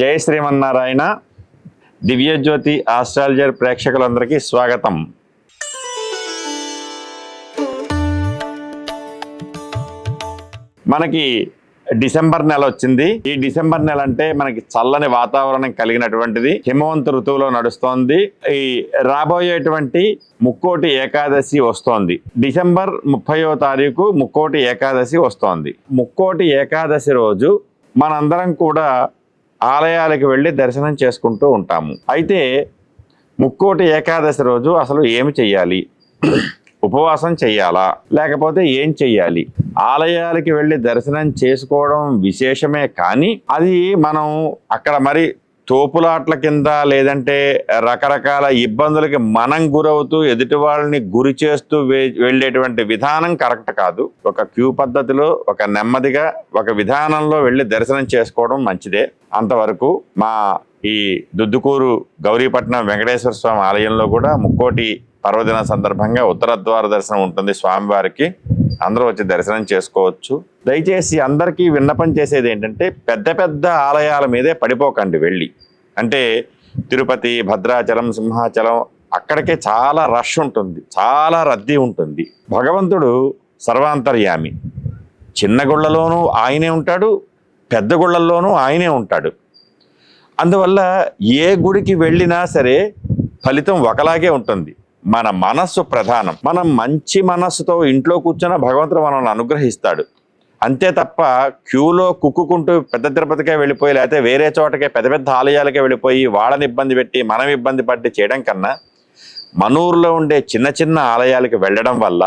జయ Srimannarayana Divya Jyothi astrologer ప్రేక్షకులందరికీ స్వాగతం. మనకి డిసెంబర్ నెల వచ్చింది. ఈ డిసెంబర్ నెల అంటే మనకి చల్లని వాతావరణం కలిగినటువంటిది. హిమవంత ఋతువులో నడుస్తోంది. ఈ రాబోయేటువంటి ముక్కోటి ఏకాదశి వస్తోంది. డిసెంబర్ ముప్పయో తారీఖు ముక్కోటి ఏకాదశి వస్తోంది. ముక్కోటి ఏకాదశి రోజు మనందరం కూడా ఆలయాలకు వెళ్ళి దర్శనం చేసుకుంటూ ఉంటాము. అయితే ముక్కోటి ఏకాదశి రోజు అసలు ఏమి చెయ్యాలి? ఉపవాసం చెయ్యాలా? లేకపోతే ఏం చెయ్యాలి? ఆలయాలకి వెళ్ళి దర్శనం చేసుకోవడం విశేషమే కానీ అది మనం అక్కడ మరి తోపులాట్ల కింద లేదంటే రకరకాల ఇబ్బందులకి మనం గురవుతూ ఎదుటి వాళ్ళని గురి చేస్తూ వెళ్ళేటువంటి విధానం కరెక్ట్ కాదు. ఒక క్యూ పద్ధతిలో ఒక నెమ్మదిగా ఒక విధానంలో వెళ్ళి దర్శనం చేసుకోవడం మంచిదే. అంతవరకు మా ఈ దుద్దుకూరు గౌరీపట్నం వెంకటేశ్వర స్వామి ఆలయంలో కూడా ముక్కోటి పర్వదిన సందర్భంగా ఉత్తర ద్వార దర్శనం ఉంటుంది స్వామివారికి. అందరూ వచ్చి దర్శనం చేసుకోవచ్చు. దయచేసి అందరికీ విన్నపం చేసేది ఏంటంటే పెద్ద పెద్ద ఆలయాల మీదే పడిపోకండి వెళ్ళి. అంటే తిరుపతి భద్రాచలం సింహాచలం అక్కడికే చాలా రష్ ఉంటుంది చాలా రద్దీ ఉంటుంది. భగవంతుడు సర్వాంతర్యామి. చిన్న గుళ్ళలోనూ ఆయనే ఉంటాడు పెద్ద గుళ్ళల్లోనూ ఆయనే ఉంటాడు. అందువల్ల ఏ గుడికి వెళ్ళినా సరే ఫలితం ఒకలాగే ఉంటుంది. మన మనస్సు ప్రధానం. మనం మంచి మనస్సుతో ఇంట్లో కూర్చున్న భగవంతుడు మనల్ని అనుగ్రహిస్తాడు. అంతే తప్ప క్యూలో కుక్కుకుంటూ పెద్ద తిరుపతికే వెళ్ళిపోయి లేకపోతే వేరే చోటకే పెద్ద పెద్ద ఆలయాలకే వెళ్ళిపోయి వాళ్ళని ఇబ్బంది పెట్టి మనం ఇబ్బంది పట్టి చేయడం కన్నా మన ఊర్లో ఉండే చిన్న చిన్న ఆలయాలకు వెళ్ళడం వల్ల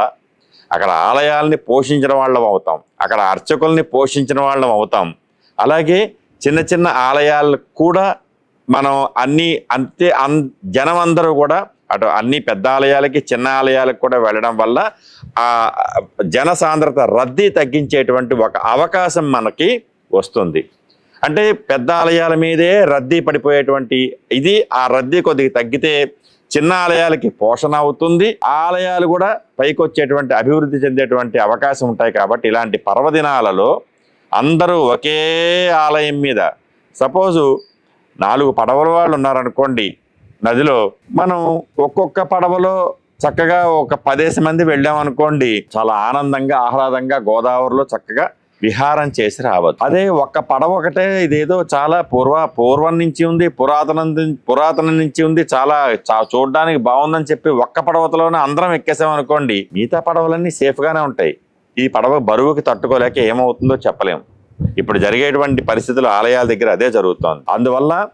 అక్కడ ఆలయాల్ని పోషించిన వాళ్ళం అవుతాం. అక్కడ అర్చకుల్ని పోషించిన వాళ్ళం అవుతాం. అలాగే చిన్న చిన్న ఆలయాలకు కూడా మనం అన్ని అంతే అన్ జనం అందరూ కూడా అటు అన్ని పెద్ద ఆలయాలకి చిన్న ఆలయాలకు కూడా వెళ్ళడం వల్ల ఆ జన సాంద్రత రద్దీ తగ్గించేటువంటి ఒక అవకాశం మనకి వస్తుంది. అంటే పెద్ద ఆలయాల మీదే రద్దీ పడిపోయేటువంటి ఇది ఆ రద్దీ కొద్దిగా తగ్గితే చిన్న ఆలయాలకి పోషణ అవుతుంది. ఆలయాలు కూడా పైకి వచ్చేటువంటి అభివృద్ధి చెందేటువంటి అవకాశం ఉంటాయి కాబట్టి ఇలాంటి పర్వదినాలలో అందరూ ఒకే ఆలయం మీద సపోజు నాలుగు పడవల వాళ్ళు ఉన్నారనుకోండి నదిలో మనం ఒక్కొక్క పడవలో చక్కగా ఒక పదేసి మంది వెళ్ళామనుకోండి చాలా ఆనందంగా ఆహ్లాదంగా గోదావరిలో చక్కగా విహారం చేసి రావచ్చు. అదే ఒక్క పడవ ఒకటే ఇదేదో చాలా పూర్వ పూర్వం నుంచి ఉంది పురాతనం పురాతనం నుంచి ఉంది చాలా చా- చూడడానికి బాగుందని చెప్పి ఒక్క పడవతలోనే అందరం ఎక్కేసాం అనుకోండి మిగతా పడవలన్నీ సేఫ్ గానే ఉంటాయి. ఈ పడవ బరువుకి తట్టుకోలేక ఏమవుతుందో చెప్పలేం. ఇప్పుడు జరిగేటువంటి పరిస్థితులు ఆలయాల దగ్గర అదే జరుగుతోంది. అందువల్ల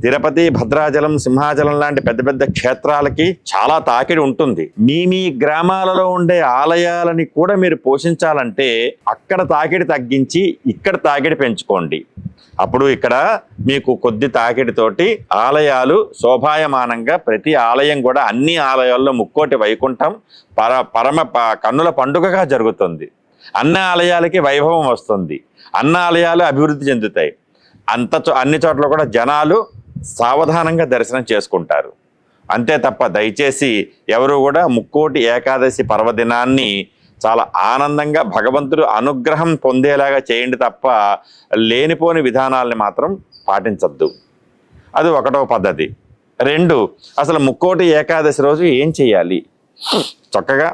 తిరుపతి భద్రాచలం సింహాచలం లాంటి పెద్ద పెద్ద క్షేత్రాలకి చాలా తాకిడి ఉంటుంది. మీ మీ గ్రామాలలో ఉండే ఆలయాలని కూడా మీరు పోషించాలంటే అక్కడ తాకిడి తగ్గించి ఇక్కడ తాకిడి పెంచుకోండి. అప్పుడు ఇక్కడ మీకు కొద్ది తాకిడితోటి ఆలయాలు శోభాయమానంగా ప్రతి ఆలయం కూడా అన్ని ఆలయాల్లో ముక్కోటి వైకుంఠం పర పరమ ప- కన్నుల పండుగగా జరుగుతుంది. అన్ని ఆలయాలకి వైభవం వస్తుంది. అన్న ఆలయాలు అభివృద్ధి చెందుతాయి. అంత చో- అన్ని చోట్ల కూడా జనాలు సావధానంగా దర్శనం చేసుకుంటారు. అంతే తప్ప దయచేసి ఎవరు కూడా ముక్కోటి ఏకాదశి పర్వదినాన్ని చాలా ఆనందంగా భగవంతుడు అనుగ్రహం పొందేలాగా చేయండి తప్ప లేనిపోని విధానాల్ని మాత్రం పాటించద్దు. అది ఒకటో పద్ధతి. రెండు అసలు ముక్కోటి ఏకాదశి రోజు ఏం చేయాలి? చక్కగా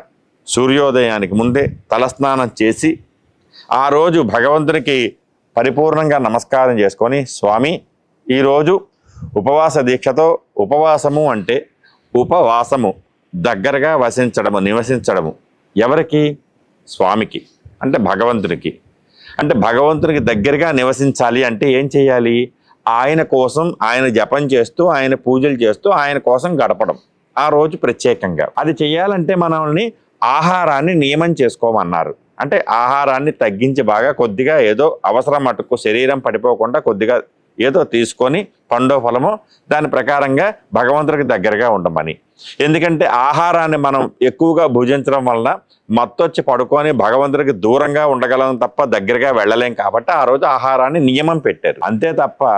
సూర్యోదయానికి ముందే తలస్నానం చేసి ఆ రోజు భగవంతునికి పరిపూర్ణంగా నమస్కారం చేసుకొని స్వామి ఈరోజు ఉపవాస దీక్షతో ఉపవాసము అంటే ఉపవాసము దగ్గరగా వసించడము నివసించడము. ఎవరికి? స్వామికి అంటే భగవంతునికి. అంటే భగవంతునికి దగ్గరగా నివసించాలి అంటే ఏం చేయాలి? ఆయన కోసం ఆయన జపం చేస్తూ ఆయన పూజలు చేస్తూ ఆయన కోసం గడపడం. ఆ రోజు ప్రత్యేకంగా. అది చేయాలంటే మనల్ని ఆహారాన్ని నియమం చేసుకోమన్నారు. అంటే ఆహారాన్ని తగ్గించి బాగా కొద్దిగా ఏదో అవసరం మటుకు శరీరం పడిపోకుండా కొద్దిగా ఏదో తీసుకొని పండో ఫలమో దాని ప్రకారంగా భగవంతుడికి దగ్గరగా ఉండమని. ఎందుకంటే ఆహారాన్ని మనం ఎక్కువగా భుజించడం వలన మత్తొచ్చి పడుకొని భగవంతుడికి దూరంగా ఉండగలం తప్ప దగ్గరగా వెళ్ళలేం కాబట్టి ఆ రోజు ఆహారాన్ని నియమం పెట్టారు. అంతే తప్ప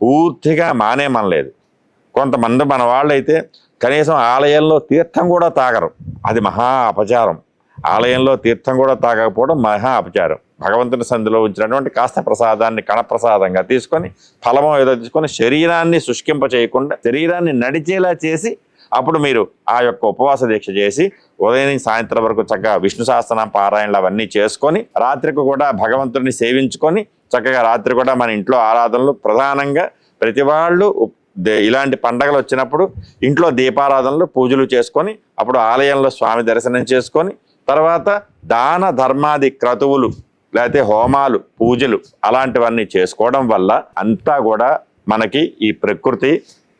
పూర్తిగా మానేమనలేదు కొంతమంది మన వాళ్ళైతే కనీసం ఆలయంలో తీర్థం కూడా తాగరు. అది మహా అపచారం. ఆలయంలో తీర్థం కూడా తాగకపోవడం మహా అపచారం. భగవంతుని సంధిలో ఉంచినటువంటి కాస్త ప్రసాదాన్ని కణప్రసాదంగా తీసుకొని ఫలమో ఏదో తీసుకొని శరీరాన్ని శుష్కింప చేయకుండా శరీరాన్ని నడిచేలా చేసి అప్పుడు మీరు ఆ యొక్క ఉపవాస దీక్ష చేసి ఉదయం సాయంత్రం వరకు చక్కగా విష్ణు సహస్రనామ పారాయణలు అవన్నీ చేసుకొని రాత్రికి కూడా భగవంతుడిని సేవించుకొని చక్కగా రాత్రి కూడా మన ఇంట్లో ఆరాధనలు ప్రధానంగా ప్రతి వాళ్ళు ఇలాంటి పండగలు వచ్చినప్పుడు ఇంట్లో దీపారాధనలు పూజలు చేసుకొని అప్పుడు ఆలయంలో స్వామి దర్శనం చేసుకొని తర్వాత దాన ధర్మాది క్రతువులు లేకపోతే హోమాలు పూజలు అలాంటివన్నీ చేసుకోవడం వల్ల అంతా కూడా మనకి ఈ ప్రకృతి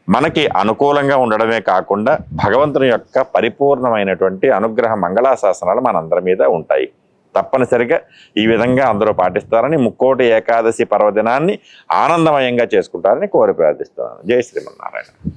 మనకి అనుకూలంగా ఉండడమే కాకుండా భగవంతుని యొక్క పరిపూర్ణమైనటువంటి అనుగ్రహ మంగళాశాసనాలు మనందరి మీద ఉంటాయి. తప్పనిసరిగా ఈ విధంగా అందరూ పాటిస్తారని ముక్కోటి ఏకాదశి పర్వదినాన్ని ఆనందమయంగా చేసుకుంటారని కోరి ప్రార్థిస్తున్నాను. జై శ్రీమన్నారాయణ.